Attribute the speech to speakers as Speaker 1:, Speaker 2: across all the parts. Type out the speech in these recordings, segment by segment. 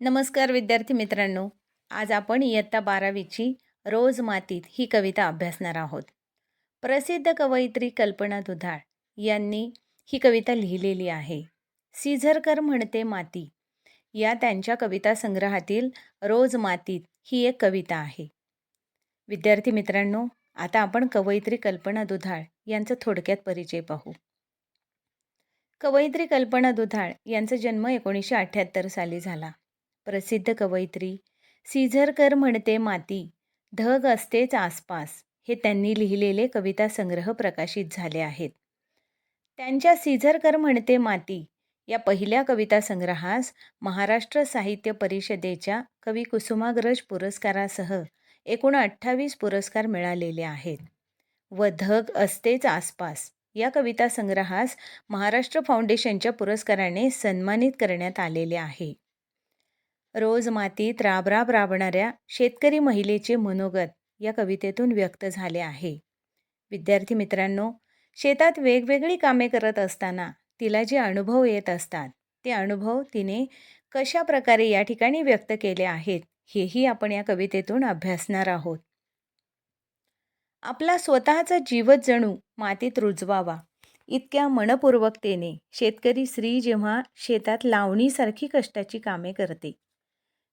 Speaker 1: नमस्कार विद्यार्थी मित्रांनो. आज आपण इयत्ता बारावीची रोज मातीत ही कविता अभ्यासणार आहोत. प्रसिद्ध कवयित्री कल्पना दुधाळ यांनी ही कविता लिहिलेली आहे. सीझरकर म्हणते माती. या त्यांच्या कविता संग्रहातील रोज मातीत ही एक कविता आहे. विद्यार्थी मित्रांनो आता आपण कवयित्री कल्पना दुधाळ यांचा थोडक्यात परिचय पाहू. कवयित्री कल्पना दुधाळ यांचा जन्म एकोणीसशे अठ्ठ्याहत्तर साली झाला. प्रसिद्ध कवयित्री. सीझरकर म्हणते माती ढग असतेच आसपास हे त्यांनी लिहिलेले कविता संग्रह प्रकाशित झाले आहेत. त्यांच्या सीझरकर म्हणते माती या पहिल्या कविता संग्रहास महाराष्ट्र साहित्य परिषदेच्या कवी कुसुमाग्रज पुरस्कारासह एकूण अठ्ठावीस पुरस्कार मिळालेले आहेत. व धग असतेच आसपास या कविता संग्रहास महाराष्ट्र फाउंडेशनच्या पुरस्काराने सन्मानित करण्यात आलेले आहे. रोज मातीत राबराब राबणाऱ्या शेतकरी महिलेचे मनोगत या कवितेतून व्यक्त झाले आहे. विद्यार्थी मित्रांनो शेतात वेगवेगळी कामे करत असताना तिला जे अनुभव येत असतात ते अनुभव तिने कशा प्रकारे या ठिकाणी व्यक्त केले आहेत हेही आपण या कवितेतून अभ्यासणार आहोत. आपला स्वतःचा जीवच जणू मातीत रुजवावा इतक्या मनपूर्वकतेने शेतकरी स्त्री जेव्हा शेतात लावणीसारखी कष्टाची कामे करते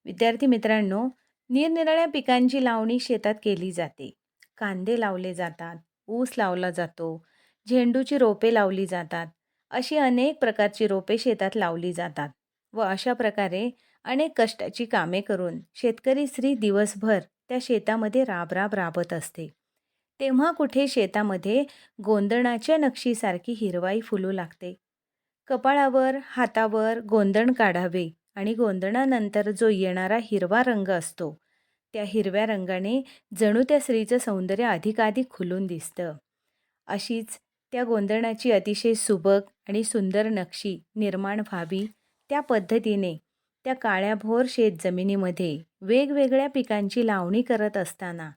Speaker 1: विद्यार्थी मित्रांनो निरनिराळ्या पिकांची लावणी शेतात केली जाते. कांदे लावले जातात ऊस लावला जातो झेंडूची रोपे लावली जातात अशी अनेक प्रकारची रोपे शेतात लावली जातात व अशा प्रकारे अनेक कष्टाची कामे करून शेतकरी स्त्री दिवसभर त्या शेतामध्ये राबराब राबत असते. तेव्हा कुठे शेतामध्ये गोंदणाच्या नक्षीसारखी हिरवाई फुलू लागते. कपाळावर हातावर गोंदण काढावे आणि गोंधणानंतर जो येणारा हिरवा रंग असतो त्या हिरव्या रंगाने जणू त्या स्त्रीचं सौंदर्य अधिकाधिक खुलून दिसतं. अशीच त्या गोंधणाची अतिशय सुबक आणि सुंदर नक्षी निर्माण व्हावी त्या पद्धतीने त्या काळ्याभोर शेत जमिनीमध्ये वेगवेगळ्या पिकांची लावणी करत असताना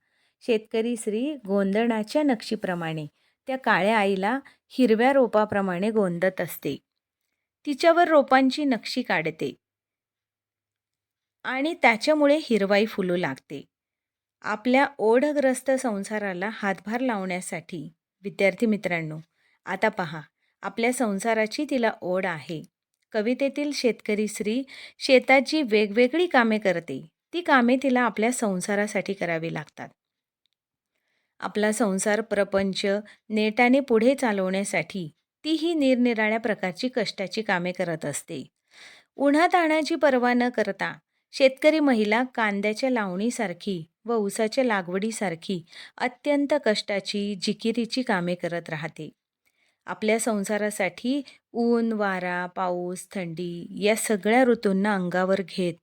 Speaker 1: शेतकरी स्त्री गोंधणाच्या नक्षीप्रमाणे त्या काळ्या आईला हिरव्या रोपाप्रमाणे गोंधत असते. तिच्यावर रोपांची नक्षी काढते. आणि त्याच्यामुळे हिरवाई फुलू लागते. आपल्या ओढग्रस्त संसाराला हातभार लावण्यासाठी विद्यार्थी मित्रांनो आता पहा आपल्या संसाराची तिला ओढ आहे. कवितेतील शेतकरी स्त्री शेताची वेगवेगळी कामे करते. ती कामे तिला आपल्या संसारासाठी करावी लागतात. आपला संसार प्रपंच नेटाने पुढे चालवण्यासाठी तीही निरनिराळ्या प्रकारची कष्टाची कामे करत असते. उन्हाताणाची पर्वा न करता शेतकरी महिला कांद्याच्या लावणीसारखी व ऊसाच्या लागवडीसारखी अत्यंत कष्टाची जिकिरीची कामे करत राहते. आपल्या संसारासाठी ऊन वारा पाऊस थंडी या सगळ्या ऋतूंना अंगावर घेत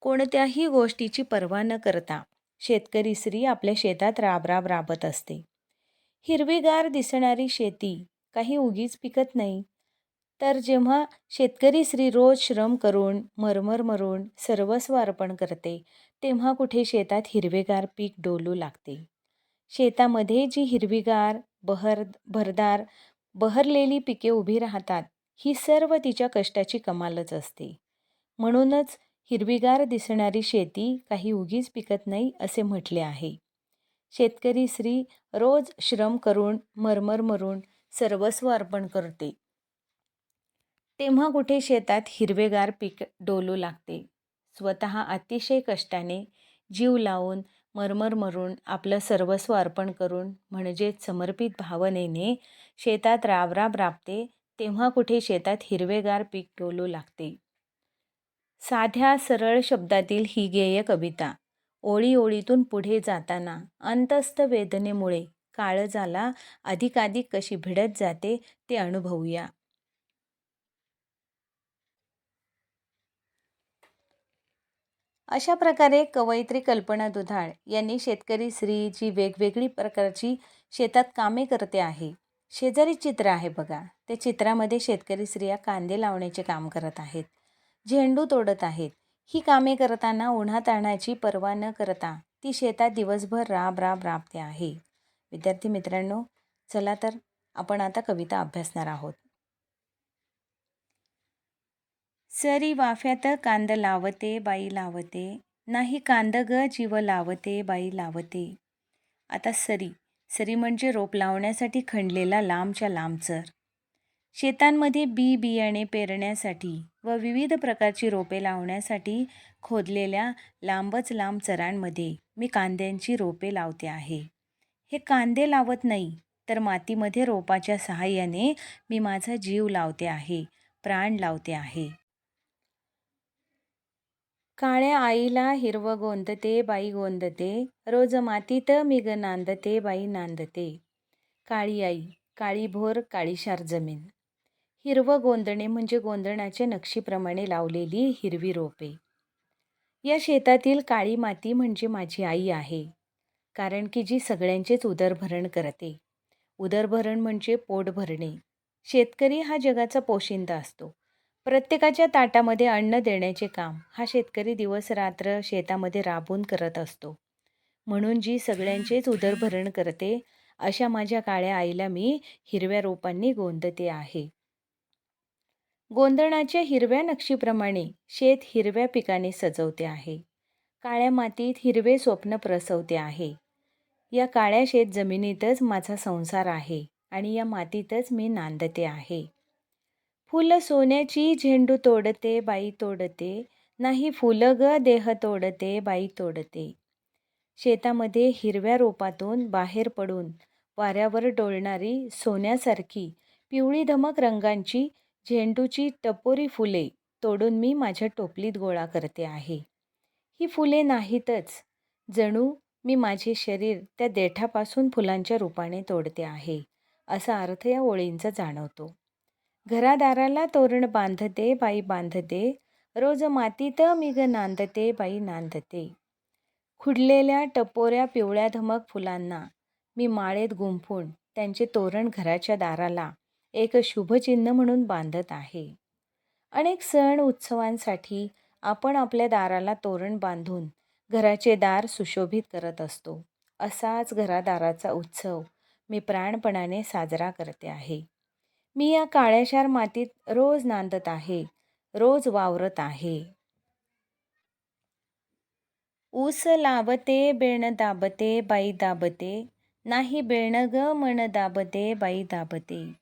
Speaker 1: कोणत्याही गोष्टीची पर्वा न करता शेतकरी स्त्री आपल्या शेतात राबराब राबत असते. हिरवीगार दिसणारी शेती काही उगीच पिकत नाही. तर जेव्हा शेतकरी स्त्री रोज श्रम करून मरमर मरून सर्वस्व अर्पण करते तेव्हा कुठे शेतात हिरवेगार पीक डोलू लागते. शेतामध्ये जी हिरवीगार बहर भरदार बहरलेली पिके उभी राहतात ही सर्व तिच्या कष्टाची कमालच असते. म्हणूनच हिरवीगार दिसणारी शेती काही उगीच पिकत नाही असे म्हटले आहे. शेतकरी स्त्री रोज श्रम करून मरमर मरून सर्वस्व अर्पण करते. तेव्हा कुठे शेतात हिरवेगार पीक डोलू लागते. स्वतः अतिशय कष्टाने जीव लावून मरमर मरून आपलं सर्वस्व अर्पण करून म्हणजेच समर्पित भावनेने शेतात राबराब राबते तेव्हा कुठे शेतात हिरवेगार पीक डोलू लागते. साध्या सरळ शब्दातील ही गेय कविता ओळी ओळीतून पुढे जाताना अंतस्थ वेदनेमुळे काळजाला अधिकाधिक कशी भिडत जाते ते अनुभवूया. अशा प्रकारे कवयित्री कल्पना दुधाळ यांनी शेतकरी स्त्री जी वेगवेगळी प्रकारची शेतात कामे करते आहे. शेजारी चित्र आहे बघा. ते चित्रामध्ये शेतकरी स्त्रिया कांदे लावण्याचे काम करत आहेत. झेंडू तोडत आहेत. ही कामे करताना उन्हाताणाची पर्वा न करता ती शेतात दिवसभर राब राब राबते आहे. विद्यार्थी मित्रांनो चला तर आपण आता कविता अभ्यासणार आहोत. सरी वाफ्यात कांद लावते बाई लावते. नाही कांद ग जीव लावते बाई लावते. आता सरी. सरी म्हणजे रोप लावण्यासाठी खणलेला लांबच्या लांबचर. शेतांमध्ये बी बियाणे पेरण्यासाठी व विविध प्रकारची रोपे लावण्यासाठी खोदलेल्या लांबच लांब चरांमध्ये मी कांद्यांची रोपे लावते आहे. हे कांदे लावत नाही तर मातीमध्ये रोपाच्या सहाय्याने मी माझा जीव लावते आहे प्राण लावते आहे. काळ्या आईला हिरवं गोंदते बाई गोंदते रोज मातीत मिग नांदते बाई नांदते. काळी आई काळी भोर काळीशार जमीन. हिरवं गोंदणे म्हणजे गोंधणाच्या नक्षीप्रमाणे लावलेली हिरवी रोपे. या शेतातील काळी माती म्हणजे माझी आई आहे. कारण की जी सगळ्यांचेच उदरभरण करते. उदरभरण म्हणजे पोट भरणे. शेतकरी हा जगाचा पोशिंदा असतो. प्रत्येकाच्या ताटामध्ये अन्न देण्याचे काम हा शेतकरी दिवस रात्र शेतामध्ये राबून करत असतो. म्हणून जी सगळ्यांचेच उदरभरण करते अशा माझ्या काळ्या आईला मी हिरव्या रोपांनी गोंदते आहे. गोंधणाच्या हिरव्या नक्षीप्रमाणे शेत हिरव्या पिकाने सजवते आहे. काळ्या मातीत हिरवे स्वप्न प्रसवते आहे. या काळ्या शेत जमिनीतच माझा संसार आहे आणि या मातीतच मी नांदते आहे. फुलं सोन्याची झेंडू तोडते बाई तोडते. नाही फुलं ग देह तोडते बाई तोडते. शेतामध्ये हिरव्या रोपातून बाहेर पडून वाऱ्यावर डोलणारी सोन्यासारखी पिवळी धमक रंगांची झेंडूची टपोरी फुले तोडून मी माझ्या टोपलीत गोळा करते आहे. ही फुले नाहीतच. जणू मी माझे शरीर त्या देठापासून फुलांच्या रूपाने तोडते आहे असा अर्थ या ओळींचा जाणवतो. घरादाराला तोरण बांधते बाई बांधते. रोज मातीत मिग नांदते बाई नांदते. खुडलेल्या टपोऱ्या पिवळ्या धमक फुलांना. मी माळेत गुंफून. त्यांचे तोरण घराच्या दाराला. एक शुभचिन्ह म्हणून बांधत आहे. अनेक सण उत्सवांसाठी आपण आपल्या दाराला तोरण बांधून घराचे दार सुशोभित करत असतो. असाच घरादाराचा उत्सव मी प्राणपणाने साजरा करते आहे. मी या काळ्याशार मातीत रोज नांदत आहे रोज वावरत आहे. ऊस लावते बेण दाबते बाई दाबते नाही बेण ग मन दाबते बाई दाबते.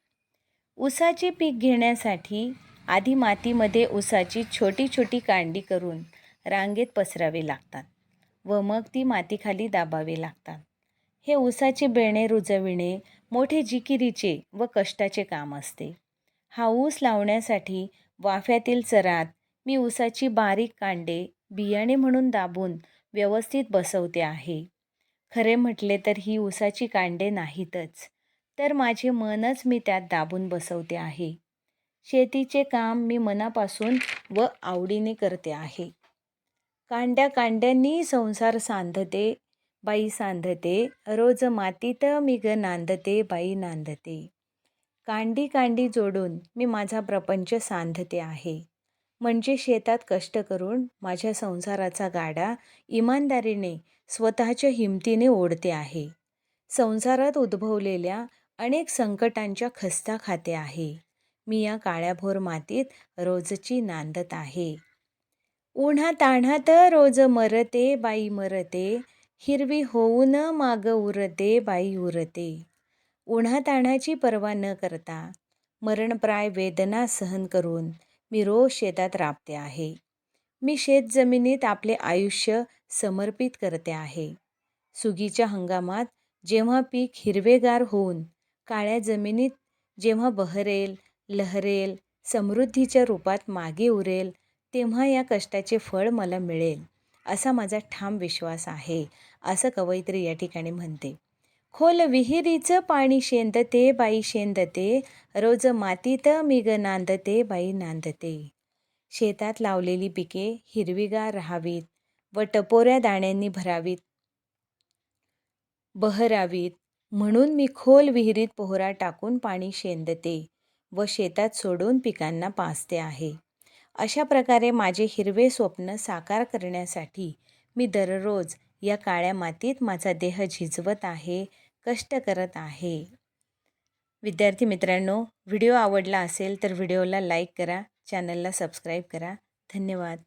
Speaker 1: ऊसाचे पीक घेण्यासाठी आधी मातीमध्ये ऊसाची छोटी छोटी कांडी करून रांगेत पसरावे लागतात व मग ती मातीखाली दाबावे लागतात. हे ऊसाचे बेणे रुजविणे मोठे जिकिरीचे व कष्टाचे काम असते. हा ऊस लावण्यासाठी वाफ्यातील चरात मी ऊसाची बारीक कांडे बियाणे म्हणून दाबून व्यवस्थित बसवते आहे. खरे म्हटले तर ही ऊसाची कांडे नाहीतच तर माझे मनच मी त्यात दाबून बसवते आहे. शेतीचे काम मी मनापासून व आवडीने करते आहे. कांड्या कांड्यांनी संसार सांधते बाई सांधते रोज मातीत मी ग नांदते बाई नांदते. कांडी कांडी जोडून मी माझा प्रपंच सांधते आहे. म्हणजे शेतात कष्ट करून माझ्या संसाराचा गाडा इमानदारीने स्वतःच्या हिमतीने ओढते आहे. संसारात उद्भवलेल्या अनेक संकटांच्या खस्ता खाते आहे. मी या काळ्याभोर मातीत रोजची नांदत आहे. उन्हा ताणात रोज मरते बाई मरते. हिरवी होऊन माग उरते बाई उरते. उन्हाताणाची पर्वा न करता मरणप्राय वेदना सहन करून मी रोज शेतात राबते आहे. मी शेतजमिनीत आपले आयुष्य समर्पित करते आहे. सुगीच्या हंगामात जेव्हा पीक हिरवेगार होऊन काळ्या जमिनीत जेव्हा बहरेल लहरेल समृद्धीच्या रूपात मागे उरेल तेव्हा या कष्टाचे फळ मला मिळेल. असा माझा ठाम विश्वास आहे असं कवयित्री या ठिकाणी म्हणते. खोल विहिरीचं पाणी शेंदते बाई शेंदते रोज मातीत मिग नांदते बाई नांदते. शेतात लावलेली पिके हिरवीगार राहावीत व टपोऱ्या दाण्यांनी भरावीत. बहरावीत म्हणून मी खोल विहिरीत पोहरा टाकून पाणी शेंदते व शेतात सोडून पिकांना पाचते आहे. अशा प्रकारे माझे हिरवे स्वप्न साकार करण्यासाठी मी दररोज या काळ्या मातीत माझा देह झिजवत आहे कष्ट करत आहे. विद्यार्थी मित्रांनो व्हिडिओ आवडला असेल तर व्हिडिओला लाईक करा चॅनलला सबस्क्राईब करा. धन्यवाद.